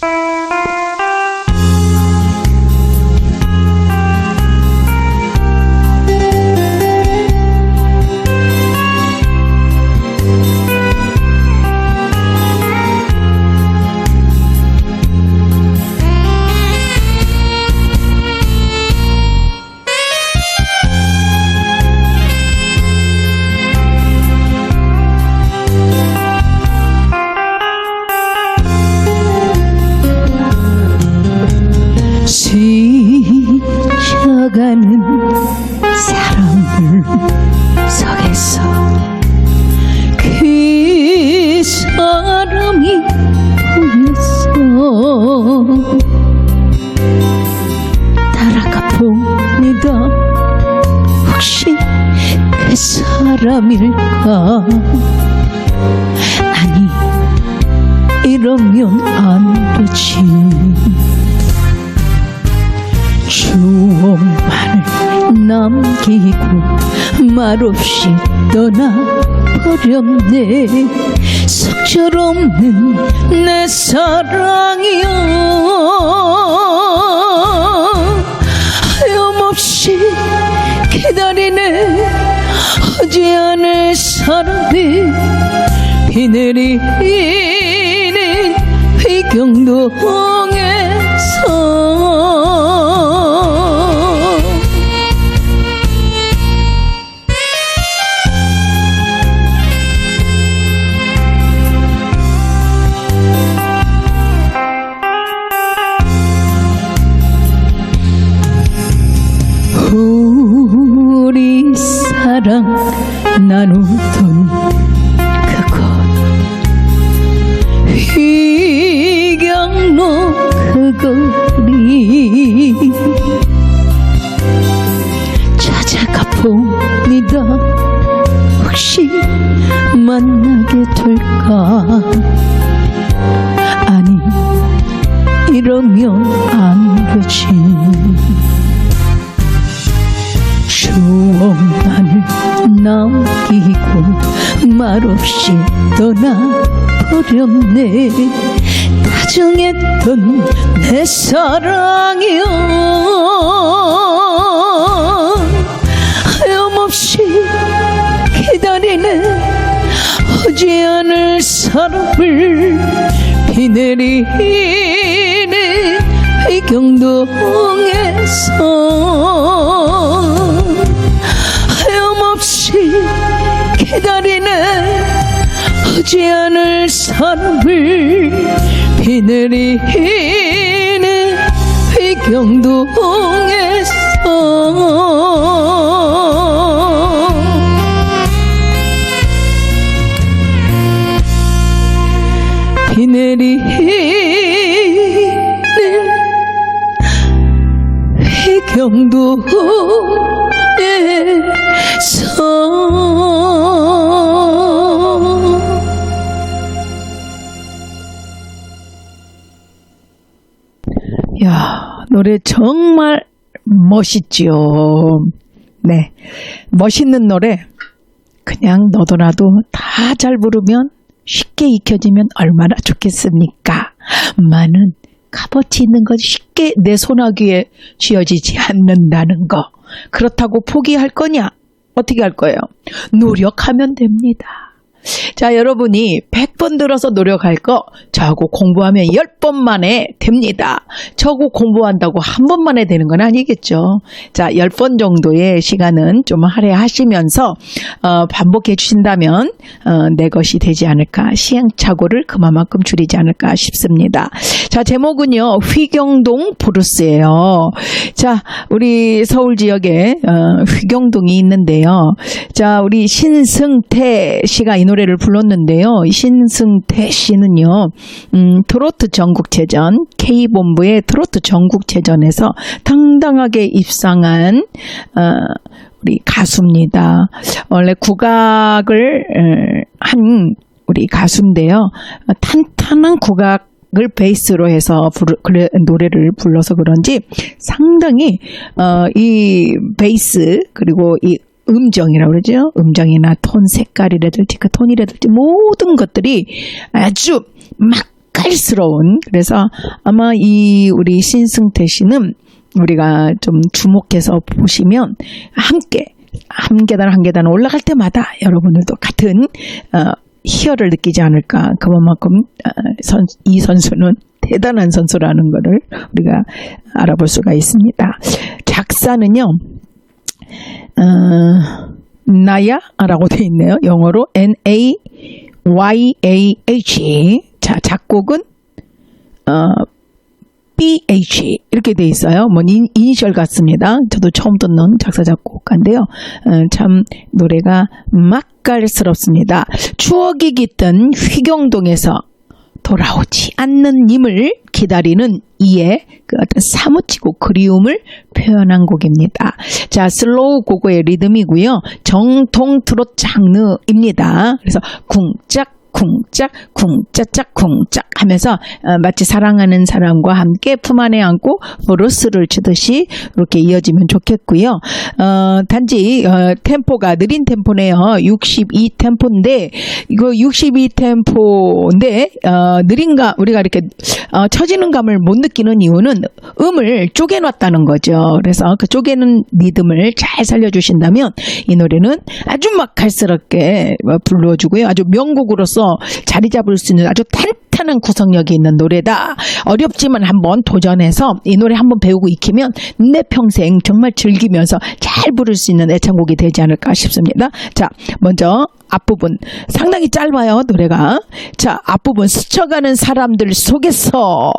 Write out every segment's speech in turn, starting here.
Thank you. 말없이 떠나버렸네. 속절없는 내 사랑이여. 하염없이 기다리네. 하지 않을 사람이 비 내리는 회경동 나누던 그곳. 휘경로 그 거리 찾아가 봅니다 혹시 만나게 될까? 아니 이러면 안 되지 추억만을 남기고 말없이 떠나버렸네. 다정했던 내 사랑이여. 하염없이 기다리네. 오지 않을 사람을 비 내리는 회경동에서. 하염 없이 기다리네 오지 않을 사람을 비 내리는 회경동에서 비 내리는 회경도에서 야 노래 정말 멋있지요. 네, 멋있는 노래 그냥 너도나도 다 잘 부르면 쉽게 익혀지면 얼마나 좋겠습니까? 많은 값어치 있는 것 쉽게 내 손아귀에 쥐어지지 않는다는 거. 그렇다고 포기할 거냐? 어떻게 할 거예요? 노력하면 됩니다. 자, 여러분이 100번 들어서 노력할 거 저하고 공부하면 10번 만에 됩니다. 저하고 공부한다고 한 번 만에 되는 건 아니겠죠. 자, 10번 정도의 시간은 좀 할애하시면서 어, 반복해 주신다면 어, 내 것이 되지 않을까 시행착오를 그만큼 줄이지 않을까 싶습니다. 자, 제목은요. 휘경동 브루스예요. 자, 우리 서울 지역에 어, 휘경동이 있는데요. 자, 우리 신승태 씨가 이 노래 를 불렀는데요. 이 신승태 씨는요, 음, 트로트 전국체전, K본부의 트로트 전국체전에서 당당하게 입상한, 어, 우리 가수입니다. 원래 국악을, 어, 한 우리 가수인데요. 탄탄한 국악 을 베이스로 해서 부르, 그래, 노래를 불러서 그런지 상당히 어, 이 베이스 그리고 이 음정이라고 그러죠. 음정이나 톤 색깔이라든지 그 톤이라든지 모든 것들이 아주 막 맛깔스러운 그래서 아마 이 우리 신승태 씨는 우리가 좀 주목해서 보시면 함께 한 계단 한 계단 올라갈 때마다 여러분들도 같은 어, 희열을 느끼지 않을까 그만큼 어, 선, 이 선수는 대단한 선수라는 것을 우리가 알아볼 수가 있습니다. 작사는요. 어, 나야라고 돼 있네요. 영어로 N A Y A H. 자, 작곡은 어, B H 이렇게 돼 있어요. 뭐 인, 이니셜 같습니다. 저도 처음 듣는 작사 작곡가인데요. 어, 참 노래가 맛깔스럽습니다. 추억이 깃든 휘경동에서 돌아오지 않는 님을 기다리는 이의 그 어떤 사무치고 그리움을 표현한 곡입니다. 자, 슬로우 고고의 리듬이고요. 정통 트롯 장르입니다. 그래서 쿵짝 쿵짝 쿵짜짝 쿵짝 하면서 어, 마치 사랑하는 사람과 함께 품 안에 안고 브루스를 치듯이 이렇게 이어지면 좋겠고요. 어, 단지 어, 템포가 느린 템포네요. 62 템포인데 이거 62 템포인데 어, 느린가 우리가 이렇게 어, 처지는 감을 못 느끼는 이유는 음을 쪼개놨다는 거죠. 그래서 그 쪼개는 리듬을 잘 살려주신다면 이 노래는 아주 맛깔스럽게 어, 불러주고요. 아주 명곡으로서 자리 잡을 수 있는 아주 탄탄한 구성력이 있는 노래다. 어렵지만 한번 도전해서 이 노래 한번 배우고 익히면 내 평생 정말 즐기면서 잘 부를 수 있는 애창곡이 되지 않을까 싶습니다. 자, 먼저 앞부분. 상당히 짧아요 노래가. 자 앞부분. 스쳐가는 사람들 속에서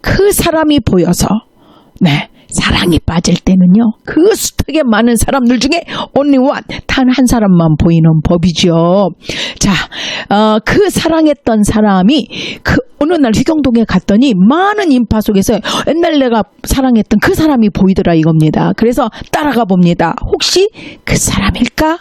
그 사람이 보여서. 네 사랑이 빠질 때는요 그 숱하게 많은 사람들 중에 only one 단 한 사람만 보이는 법이죠. 자그 사랑했던 사람이 그 어느 날 휘경동에 갔더니 많은 인파 속에서 옛날 내가 사랑했던 그 사람이 보이더라 이겁니다. 그래서 따라가 봅니다. 혹시 그 사람일까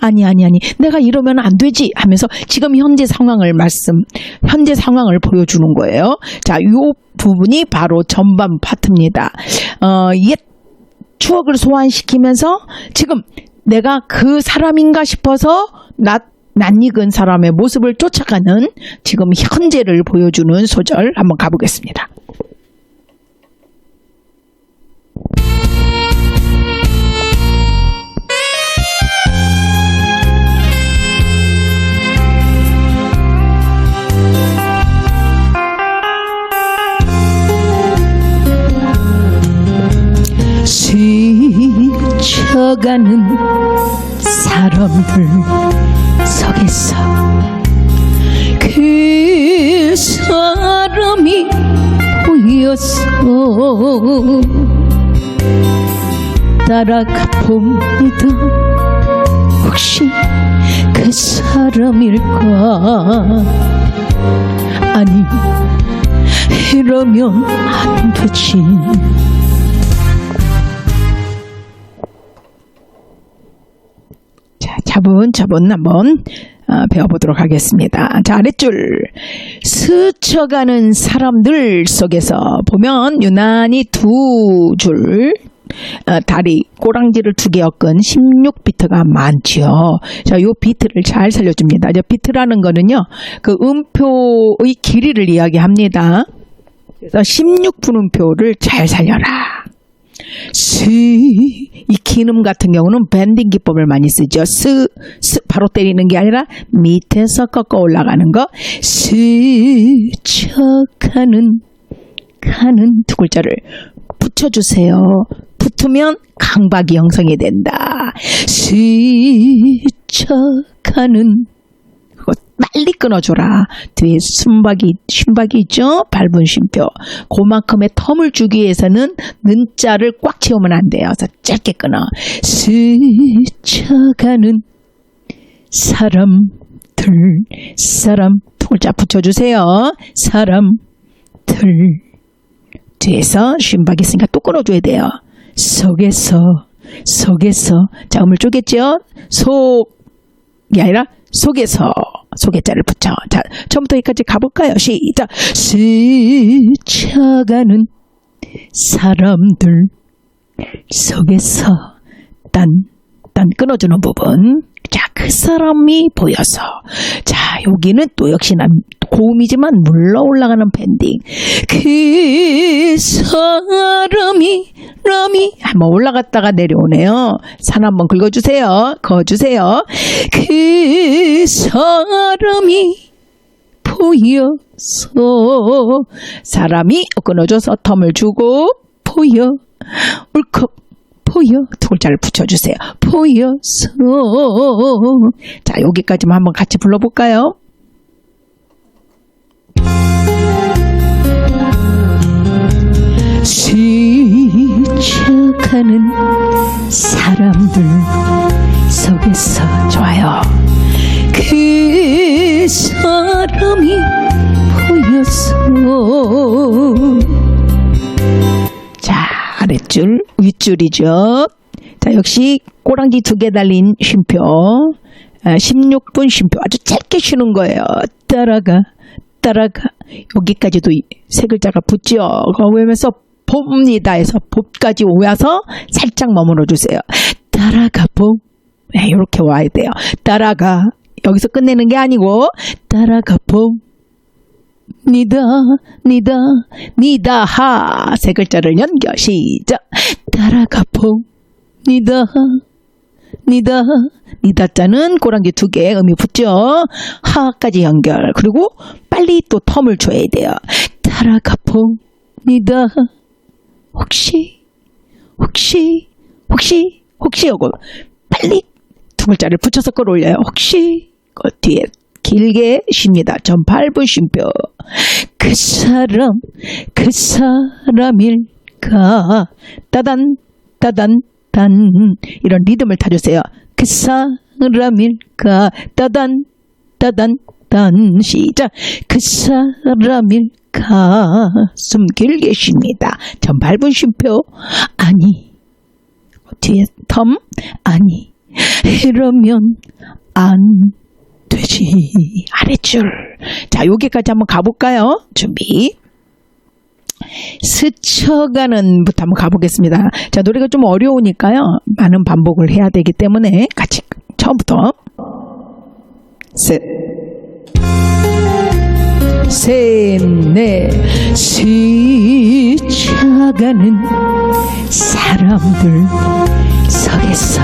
아니 아니 아니 내가 이러면 안 되지 하면서 지금 현재 상황을 말씀 현재 상황을 보여주는 거예요. 자, 요 부분이 바로 전반 파트입니다. 어, 옛 추억을 소환시키면서 지금 내가 그 사람인가 싶어서 낯 낯익은 사람의 모습을 쫓아가는 지금 현재를 보여주는 소절 한번 가보겠습니다. 사람들 속에서 그 사람이 보였어. 따라가 봅니다. 혹시 그 사람일까 아니 이러면 안 되지 차분차분 한번 어, 배워보도록 하겠습니다. 자, 아랫줄. 스쳐가는 사람들 속에서 보면 유난히 두 줄, 어, 다리, 꼬랑지를 두 개 엮은 16비트가 많지요. 자, 요 비트를 잘 살려줍니다. 이제 비트라는 거는요, 그 음표의 길이를 이야기합니다. 그래서 16분음표를 잘 살려라. 스, 이 기름 같은 경우는 밴딩 기법을 많이 쓰죠. 스, 스, 바로 때리는 게 아니라 밑에서 꺾어 올라가는 거. 스쳐가는, 가는 두 글자를 붙여주세요. 붙으면 강박이 형성이 된다. 그거 빨리 끊어줘라. 뒤에 순박이, 쉰박이 있죠? 밟은 쉼표. 그만큼의 텀을 주기 위해서는 는자를 꽉 채우면 안 돼요. 그래서 짧게 끊어. 스쳐가는 사람들, 사람, 통을자 붙여주세요. 사람들. 뒤에서 쉰박이 있으니까 또 끊어줘야 돼요. 속에서, 속에서. 자, 음을 쪼겠죠? 속 이 아니라 속에서 소개자를 붙여. 자, 처음부터 여기까지 가볼까요? 시작. 스쳐가는 사람들 속에서 딴, 딴 끊어주는 부분. 자, 그 사람이 보여서. 자, 여기는 또 역시나 고음이지만 물러 올라가는 밴딩. 그 사람이, 람이, 한번 올라갔다가 내려오네요. 산 한번 긁어주세요. 그어주세요. 그 사람이 보여서 사람이 끊어줘서 텀을 주고 보여 울컥 보여 두 글자를 붙여주세요. 보여서 자 여기까지만 한번 같이 불러볼까요? 스쳐가는 사람들 속에서 좋아요. 그 사람이 아랫줄, 윗줄이죠. 자, 역시 꼬랑지 두 개 달린 쉼표. 아, 16분 쉼표. 아주 짧게 쉬는 거예요. 따라가, 따라가. 여기까지도 이세 글자가 붙죠. 그거 외면서 봅니다 해서 봅까지 와서 살짝 머물러 주세요. 따라가 봄. 네, 이렇게 와야 돼요. 따라가. 여기서 끝내는 게 아니고 따라가 봄. 니다, 니다, 니다, 하. 세 글자를 연결, 시작. 따라가 봄. 니다, 니다, 니다 자는 꼬랑지 두 개 음이 붙죠. 하까지 연결. 그리고 빨리 또 텀을 줘야 돼요. 따라가 봄니다. 혹시, 혹시, 혹시, 혹시 요거 빨리 두 글자를 붙여서 끌어올려요. 혹시 그 뒤에 길게 쉽니다. 전 8분 쉼표. 그 사람, 그 사람일까? 따단, 따단, 단. 이런 리듬을 타주세요. 그 사람일까? 따단, 따단, 단. 시작. 그 사람일까? 숨 길게 쉽니다. 전 8분 쉼표. 아니. 뒤에 텀. 아니. 이러면 안 되지. 아랫줄. 자, 여기까지 한번 가볼까요? 준비. 스쳐가는부터 한번 가보겠습니다. 자, 노래가 좀 어려우니까요. 많은 반복을 해야 되기 때문에 같이 처음부터. 셋. 셋, 넷, 스쳐가는 사람들 속에서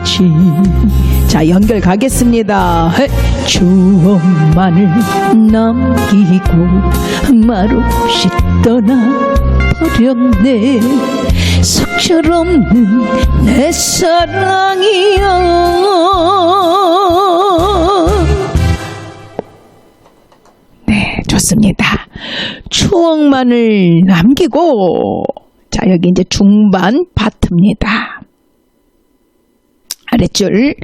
안 되지. 자 연결 가겠습니다. 헤. 추억만을 남기고 말없이 떠나버렸네. 속절없는 내 사랑이여. 네 좋습니다. 추억만을 남기고. 자 여기 이제 중반 파트입니다 아랫줄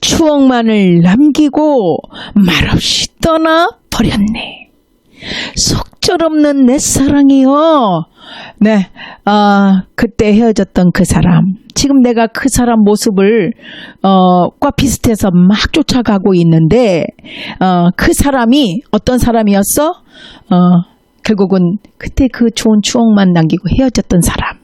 추억만을 남기고 말없이 떠나 버렸네. 속절없는 내 사랑이요. 네, 아 그때 헤어졌던 그 사람. 지금 내가 그 사람 모습을 어과 비슷해서 막 쫓아가고 있는데 어그 사람이 어떤 사람이었어? 어 결국은 그때 그 좋은 추억만 남기고 헤어졌던 사람.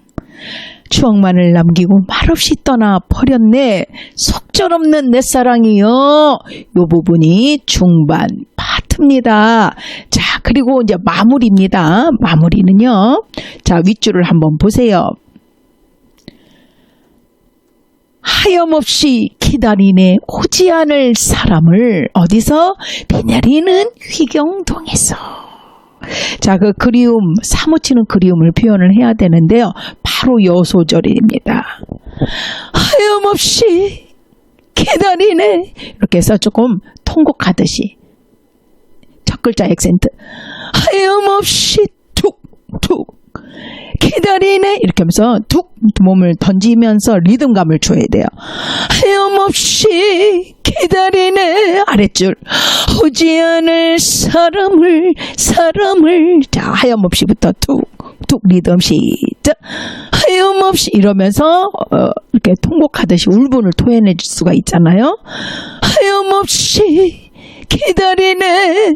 추억만을 남기고 말없이 떠나 버렸네. 속절없는 내 사랑이요. 요 부분이 중반 파트입니다. 자, 그리고 이제 마무리입니다. 마무리는요. 자, 윗줄을 한번 보세요. 하염없이 기다리네 오지 않을 사람을 어디서 비 내리는 휘경동에서 자, 그 그리움, 사무치는 그리움을 표현을 해야 되는데요. 바로 요 소절입니다. 하염없이 기다리네. 이렇게 해서 조금 통곡하듯이. 첫 글자 액센트. 하염없이 툭툭 기다리네. 이렇게 하면서 툭 몸을 던지면서 리듬감을 줘야 돼요. 하염없이 기다리네. 아랫줄. 오지 않을 사람을, 사람을. 자, 하염없이부터 툭, 툭 리듬 시작. 하염없이 이러면서 어, 이렇게 통곡하듯이 울분을 토해낼 수가 있잖아요. 하염없이 기다리네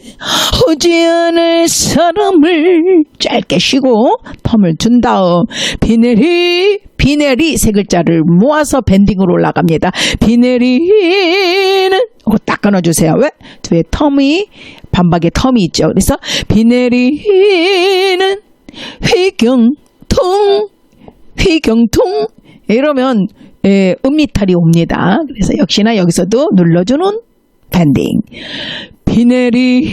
오지 않을 사람을 짧게 쉬고 텀을 준 다음 비내리 비내리 세 글자를 모아서 밴딩으로 올라갑니다. 비내리는 이거 딱 끊어주세요. 왜? 뒤에 텀이 반박의 텀이 있죠. 그래서 비내리는 휘경통 휘경통 이러면 예, 음미탈이 옵니다. 그래서 역시나 여기서도 눌러주는 밴딩. 비 내리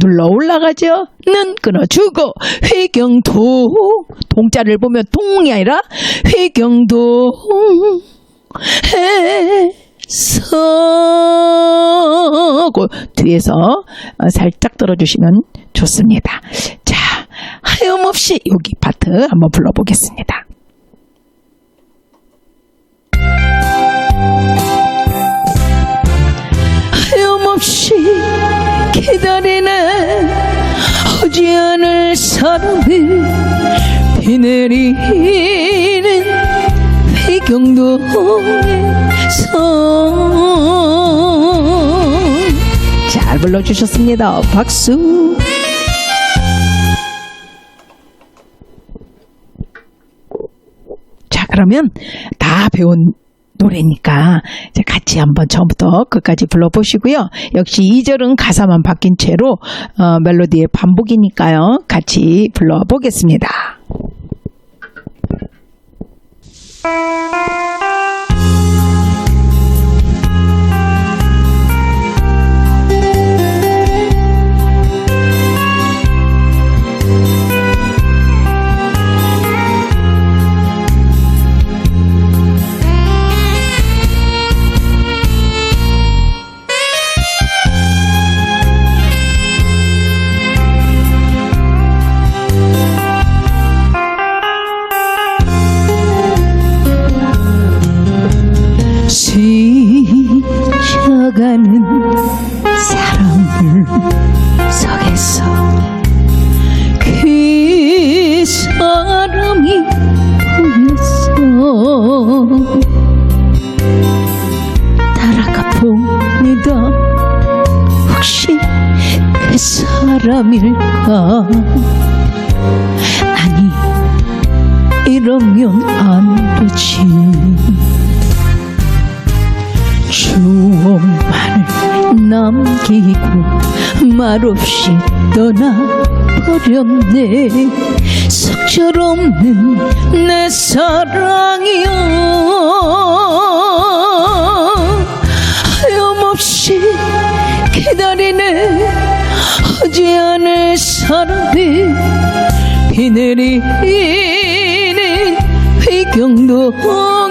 눌러 올라가죠. 는 끊어주고 회경도 동자를 보면 동이 아니라 회경도 해서 뒤에서 어, 살짝 들어주시면 좋습니다. 자, 하염없이 여기 파트 한번 불러보겠습니다. 없이 기다리는 오지 않을 사람을 비 내리는 회경도에서 잘 불러주셨습니다. 박수. 자, 그러면 다 배운 노래니까 이제 같이 한번 처음부터 끝까지 불러보시고요. 역시 2절은 가사만 바뀐 채로 어, 멜로디의 반복이니까요. 같이 불러보겠습니다. 안 되지 추억만을 남기고 말없이 떠나버렸네. 속절없는 내 사랑이여. 하염없이 기다리네. 오지 않을 사람이 비 내리는 회경동에서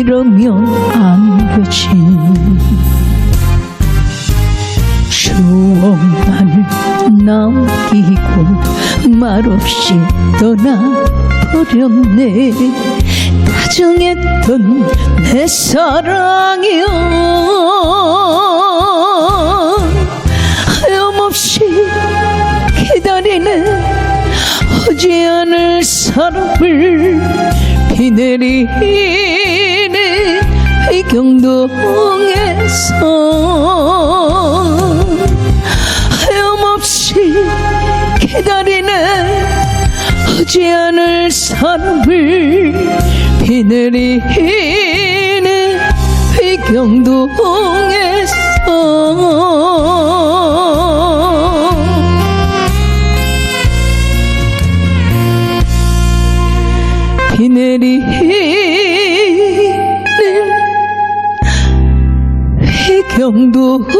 이러면 안 되지. 추억만을 남기고 말없이 떠나버렸네. 다정했던 내 사랑이여. 하염없이 기다리네 오지 않을 사람을 비 내리는 회 경동에서 하염없이 기다리네 오지 않을 사람을 비 내리는 회경동에서 중도에서